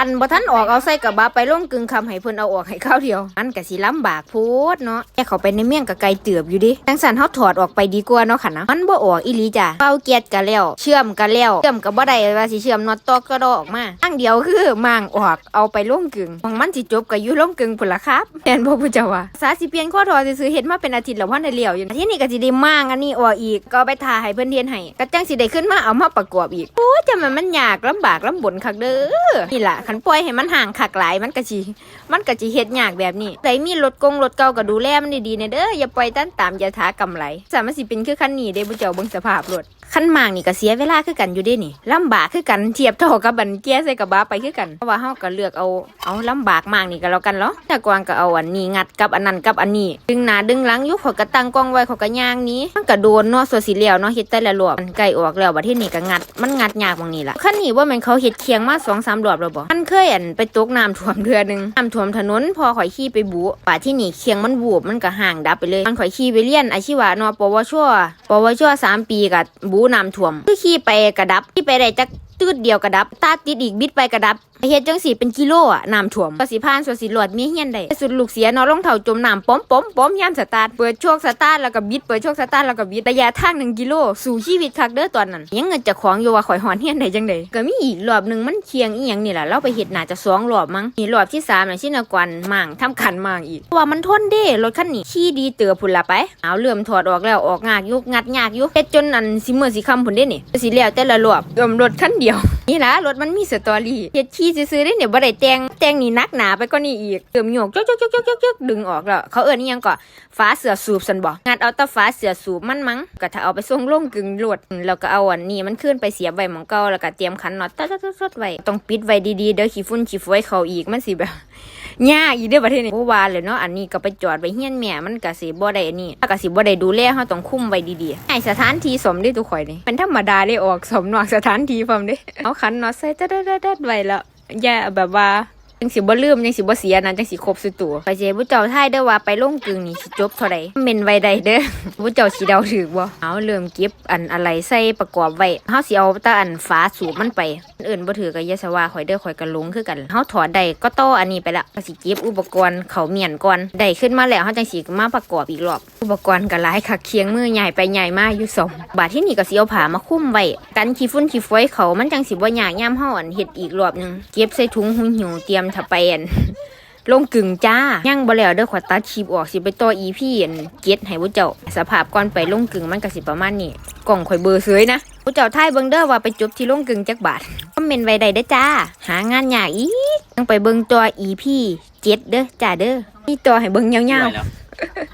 คันบ่ทันออกเอาใส่กระบะไปลงกึ่งคำให้เพิ่นเอาออกให้ข้าวเดียว มันก็สิลำบากโพดเนาะแค่เขาไปในเมี่ยงก็ไกลเตือบอยู่ดิจังสันเฮาถอดออกไปดีกว่าเนาะค่ะนะมันบ่ออกอีหลีจ้ะเป่าเกียดก็แล้ว เชื่อมก็แล้วเชื่อมก็บ่ได้ว่าสิเชื่อมน็อตตอกก็ดอออกมาอังเดียวคือมางออกเอาไปลงกึ่งของมันสิจบก็อยู่ลงกึ่งพุ่นละครับแม่นบ่ผู้เจ้าว่าสาสิเปลี่ยนข้อถอดซื้อเฮ็ดมาเป็นอาทิตย์แล้วบ่ได้เลี้ยวอยู่ที่นี่ก็สิได้มางอันนี้ออกอีกก็ไปทาให้เพิ่นเรียนให้ก็จังสิได้ขึ้นมาเอามาประกอบอีกโอ้จะมันมันยากลำบากลำบนคักเด้อนี่ล่ะขันป่วยให้มันห่างขักหลายมันกะจีมันกะจีเฮ็ดยากแบบนี้แต่มีรถกงรถเก่าก็ดูแลมันดีๆเนี่ยเด้ออย่าปล่อยตันตามอย่าท้ากำไรสามสิเป็นคือคันนี้เด้ผู้เจ้าเบิ่งสภาพรถ คันมางนี่ก็เสียเวลาคือกันอยู่ด้นี่ลำบากคือกันเทียบเท่ากับบันเกียใส่กระบะไปคือกันเพราะว่าเฮาก็เลือกเอาเอาลำบากมากนี่ก็แล้วกันเนาะแต่กวางก็เอาอันนี้งัดกับอันนั้นกับอันนี้ ดึงหน้าดึงหลังยุเขาก็ตั้งกล้องไว้เขาก็ย่างนี้มันก็โดนเนาะส่วนสีเหลียวเนาะเฮ็ดแต่ละรอบมันใกล้ออกแล้วบัดที่นี่ก็งัด มันงัดยากบางนี้ล่ะคันนี้ว่ามันเขาเฮ็ดเคียงมา2-3รอบแล้วบ่มันเคยอันไปตกน้ำท่วมเดือนึงน้ำท่วมถนนพอข่อยขี่ไปบุป่าที่นี่เคียงมันบูบมันก็ห่างดับไปเลยมันข่อยขี่ไปเรียนอาชีวะเนาะปวชปวชสามปีกับบูน้ำท่วมคือขี่ไปกระดับขี่ไปได้จัก ตืดเดียวกระดับ ตาติดอีกบิดไปกระดับเฮ็ดจังสีเป็นกิโลอะน้ำท่วมก็สิผ่านสวสิหลอดมีเฮียนได้สุดลูกเสียนาะรองเท้าจมน้ำป้อมป้อมป้อมยามสตาร์ทเปิดโชคสตาร์ทแล้วก็บิดเปิดโชคสตาร์ทแล้วก็บิดระยะทาง1กิโลสู่ชีวิตคักเด้อตอนนั้นยังเงินจะของอยู่ว่าข่อยหอนเฮียนได้จังได๋ก็มีอีกรอบหนึ่งมันเคียงอีหยังนี่แหละเราไปเฮ็ดน่าจะสองรอบมั้งนี่รอบที่3น่ะชินกวนมั่งทำขันมั่งอีกว่ามันทนเด้รถคันนี้ขี่ดีเตือพุ่นละไปเอาเริ่อมถอดออกแล้วออกงากยุกงัดยากยู่เฮ็ดจนอันสิเมื้อสิคำพุ่นเด้นี่สิแล้วแต่ละรอบรวมรถคันเดียวนี่ละรถมันมีสตอรี่เฮ็ดขี่ซื้อๆได้เนี่ยบ่ได้แต่งแต่งนี่นักหนาไปก็นี่อีกเติมโยกจกจ๊กจ๊กดึงออกแล้วเขาเอิ้นอีหยังก่อฟ้าเสือสูบสันบอกงัดเอาแตะฝาเสือสูบมันมั้งก็ถ้าเอาไปส่งลงกึ่งรถแล้วก็เอาอันนี้มันขึ้นไปเสียบไว้หม่องเก่าแล้วก็เตรียมขันน็อตตัดๆๆๆไว้ต้องปิดไว้ดีๆเดี๋ยวขี้ฝุ่นขี้ฝอยเขาอีกมันสิแบบ ยากอีเด้อประเทศนี้บ่ว่าเลยเนาะอันนี้ก็ไปจอดไปเฮี้ยนแม่มันกะสิบ่ได้อันนี้ถ้ากะสิบ่ได้ดูแลเฮาต้องคุ้มไว้ดีๆไอสถานที่สมได้ทุกข่อยนี่เป็นธรรมดาได้ออกสมนอกสถานที่พร้อมเด้เอาขันเนาะใส่ตัดๆๆๆไว้แล้วอย่าแบบว่า จังสิบ่ลืมจังสิบ่เสียนะจังสิครบสุดตัวไปเจผู้เจ้าทายเด้อว่าไปลงกึ่งนี่สิจบเท่าใดเมนไว้ใดเด้อผู้เจ้าสิเดาถูกบ่เอาเริ่มเก็บอันอะไรใส่ประกอบไว้เฮาสิเอาแต่อันฝาสูบมันไปอันอื่นบ่ถือก็อย่าสว่าข่อยเด้อข่อยก็ลงคือกันเฮาถอดได้ก็ต่ออันนี้ไปละก็สิเก็บอุปกรณ์เขาเมียนก่อนได้ขึ้นมาแล้วเฮาจังสิมาประกอบอีกรอบอุปกรณ์ก็หลายคักเคียงมือใหญ่ไปใหญ่มาอยู่สองบาดที่นี่ก็สิเอาผ้ามาคลุมไว้กันขี้ฝุ่นขี้ฝอยเขามันจังสิบ่ยากยามเฮาอันเฮ็ดอีกรอบหนึงเก็บใส่ถุงหุยหิวเตรียมถ้าไปอันลงกึ่งจ้า ยังบ่แล้วเด้อขอตัดคลิปออกสิไปต่ออีพี่อันเจ็ดให้ผู้เจ้า สภาพก่อนไปลงกึ่งมันก็สิประมาณนี้กล่องข่อยเบอร์เสยนะผู้เจ้าทายเบิ่งเด้อว่าไปจบที่ลงกึ่งจักบาทคอมเมนต์ไว้ได้เด้อจ้า หางานยากอีกต้องไปเบิ่งตัว EP เจ็ดเด้อจ้าเด้อมีตัวให้เบิ่งยาวๆ